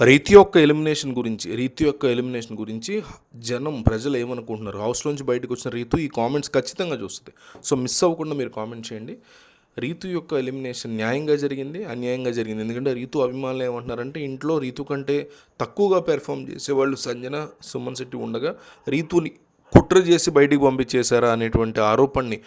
రీతి యొక్క ఎలిమినేషన్ గురించి రీతి యొక్క ఎలిమినేషన్ గురించి జనం ప్రజలు ఏమనుకుంటున్నారు? హౌస్లోంచి బయటకు వచ్చిన రీతు ఈ కామెంట్స్ ఖచ్చితంగా చూస్తుంది. సో మిస్ అవ్వకుండా మీరు కామెంట్ చేయండి. రీతు యొక్క ఎలిమినేషన్ న్యాయంగా జరిగింది అన్యాయంగా జరిగింది. ఎందుకంటే రీతు అభిమానులు ఏమంటున్నారంటే ఇంట్లో రీతు కంటే తక్కువగా పెర్ఫామ్ చేసేవాళ్ళు సంజన సుమన్ శెట్టి ఉండగా రీతుని కుట్ర చేసి బయటికి పంపించేశారా అనేటువంటి ఆరోపణని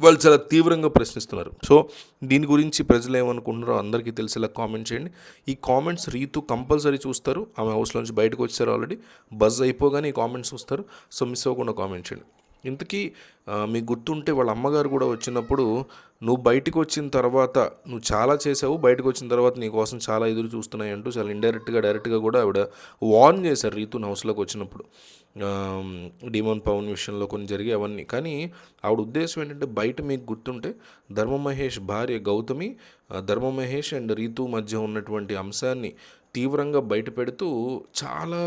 వాళ్ళు చాలా తీవ్రంగా ప్రశ్నిస్తున్నారు. సో దీని గురించి ప్రజలు ఏమనుకుంటున్నారో అందరికీ తెలిసేలా కామెంట్ చేయండి. ఈ కామెంట్స్ రీతు కంపల్సరీ చూస్తారు. ఆమె హౌస్లోంచి బయటకు వచ్చారు ఆల్రెడీ. బజ్ అయిపోగానే ఈ కామెంట్స్ చూస్తారు. సో మిస్ అవ్వకుండా కామెంట్ చేయండి. ఇంతకీ మీకు గుర్తుంటే వాళ్ళ అమ్మగారు కూడా వచ్చినప్పుడు నువ్వు బయటకు వచ్చిన తర్వాత నువ్వు చాలా చేసావు బయటకు వచ్చిన తర్వాత నీ కోసం చాలా ఎదురు చూస్తున్నాయి అంటూ చాలా ఇండైరెక్ట్గా డైరెక్ట్గా కూడా ఆవిడ వార్న్ చేశారు రీతు హౌస్లోకి వచ్చినప్పుడు. డిమోన్ పవన్ విషయంలో కొన్ని జరిగి అవన్నీ. కానీ ఆవిడ ఉద్దేశం ఏంటంటే బయట మీకు గుర్తుంటే ధర్మ మహేష్ భార్య గౌతమి ధర్మ మహేష్ అండ్ రీతు మధ్య ఉన్నటువంటి అంశాన్ని తీవ్రంగా బయట పెడుతూ చాలా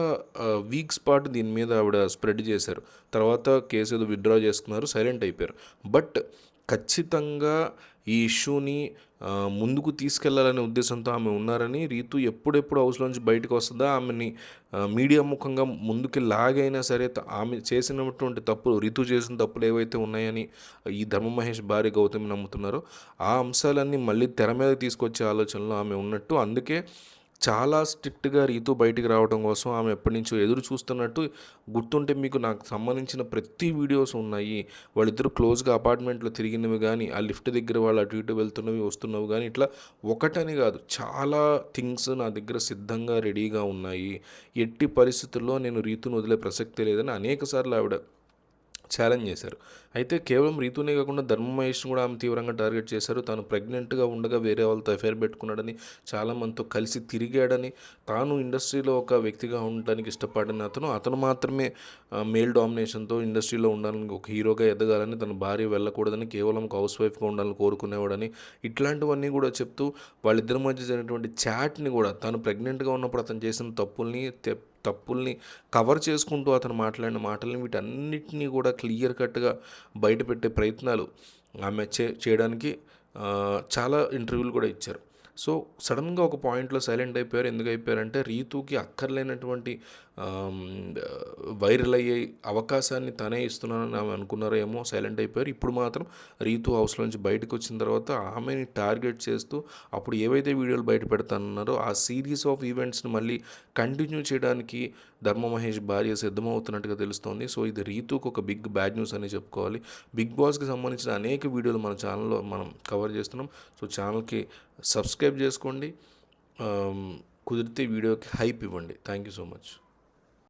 వీక్స్ పాటు దీని మీద ఆవిడ స్ప్రెడ్ చేశారు. తర్వాత కేసు ఏదో విత్డ్రా చేసుకున్నారు సైలెంట్ అయిపోయారు. బట్ ఖచ్చితంగా ఈ ఇష్యూని ముందుకు తీసుకెళ్ళాలనే ఉద్దేశంతో ఆమె ఉన్నారని రీతు ఎప్పుడెప్పుడు హౌస్లోంచి బయటకు వస్తుందా ఆమెని మీడియా ముఖంగా ముందుకి లాగైనా సరే ఆమె చేసినటువంటి తప్పులు రీతు చేసిన తప్పులు ఏవైతే ఉన్నాయని ఈ ధర్మ మహేష్ భార్య గౌతమి నమ్ముతున్నారో ఆ అంశాలన్నీ మళ్ళీ తెర మీద తీసుకొచ్చే ఆలోచనలో ఆమె ఉన్నట్టు అందుకే చాలా స్ట్రిక్ట్గా రీతు బయటికి రావడం కోసం ఆమె ఎప్పటి నుంచో ఎదురు చూస్తున్నట్టు గుర్తుంటే మీకు నాకు సంబంధించిన ప్రతి వీడియోస్ ఉన్నాయి. వాళ్ళిద్దరు క్లోజ్గా అపార్ట్మెంట్లో తిరిగినవి కానీ ఆ లిఫ్ట్ దగ్గర వాళ్ళు అటు ఇటు వెళ్తున్నవి వస్తున్నవి కానీ ఇట్లా ఒకటని కాదు. చాలా థింగ్స్ నా దగ్గర సిద్ధంగా రెడీగా ఉన్నాయి. ఎట్టి పరిస్థితుల్లో నేను రీతును వదిలే ప్రసక్తి లేదని అనేకసార్లు ఆవిడ ఛాలెంజ్ చేశారు. అయితే కేవలం రీతునే కాకుండా ధర్మ మహేష్ కూడా ఆమె తీవ్రంగా టార్గెట్ చేశారు. తాను ప్రెగ్నెంట్గా ఉండగా వేరే వాళ్ళతో అఫేర్ పెట్టుకున్నాడని చాలామందితో కలిసి తిరిగాడని తాను ఇండస్ట్రీలో ఒక వ్యక్తిగా ఉండడానికి ఇష్టపడిన అతను అతను మాత్రమే మేల్ డామినేషన్తో ఇండస్ట్రీలో ఉండాలని ఒక హీరోగా ఎదగాలని తన భార్య వెళ్ళకూడదని కేవలం ఒక హౌస్ వైఫ్గా ఉండాలని కోరుకునేవాడని ఇట్లాంటివన్నీ కూడా చెప్తూ వాళ్ళిద్దరి మధ్య జరిగినటువంటి చాట్ని కూడా తాను ప్రెగ్నెంట్గా ఉన్నప్పుడు అతను చేసిన తప్పుల్ని తె- తప్పుల్ని కవర్ చేసుకుంటూ అతను మాట్లాడిన మాటల్ని వీటన్నిటినీ కూడా క్లియర్ కట్గా బయటపెట్టే ప్రయత్నాలు ఆమె చే చేయడానికి చాలా ఇంటర్వ్యూలు కూడా ఇచ్చారు. సో సడన్గా ఒక పాయింట్లో సైలెంట్ అయిపోయారు. ఎందుకు అయిపోయారంటే రీతుకి అక్కర్లేనటువంటి వైరల్ అయ్యే అవకాశాన్ని తనే ఇస్తున్నానని ఆమె అనుకున్నారో ఏమో సైలెంట్ అయిపోయారు. ఇప్పుడు మాత్రం రీతు హౌస్లోంచి బయటకు వచ్చిన తర్వాత ఆమెని టార్గెట్ చేస్తూ అప్పుడు ఏవైతే వీడియోలు బయట పెడతానన్నారో ఆ సిరీస్ ఆఫ్ ఈవెంట్స్ని మళ్ళీ కంటిన్యూ చేయడానికి ధర్మ మహేష్ భార్య సిద్ధమవుతున్నట్టుగా తెలుస్తోంది. సో ఇది రీతుకు ఒక బిగ్ బ్యాడ్ న్యూస్ అని చెప్పుకోవాలి. బిగ్ బాస్కి సంబంధించిన అనేక వీడియోలు మన ఛానల్లో మనం కవర్ చేస్తున్నాం. సో ఛానల్కి సబ్స్క్రైబ్ చేసుకోండి. కుదిరితే వీడియోకి హైప్ ఇవ్వండి. Thank you so much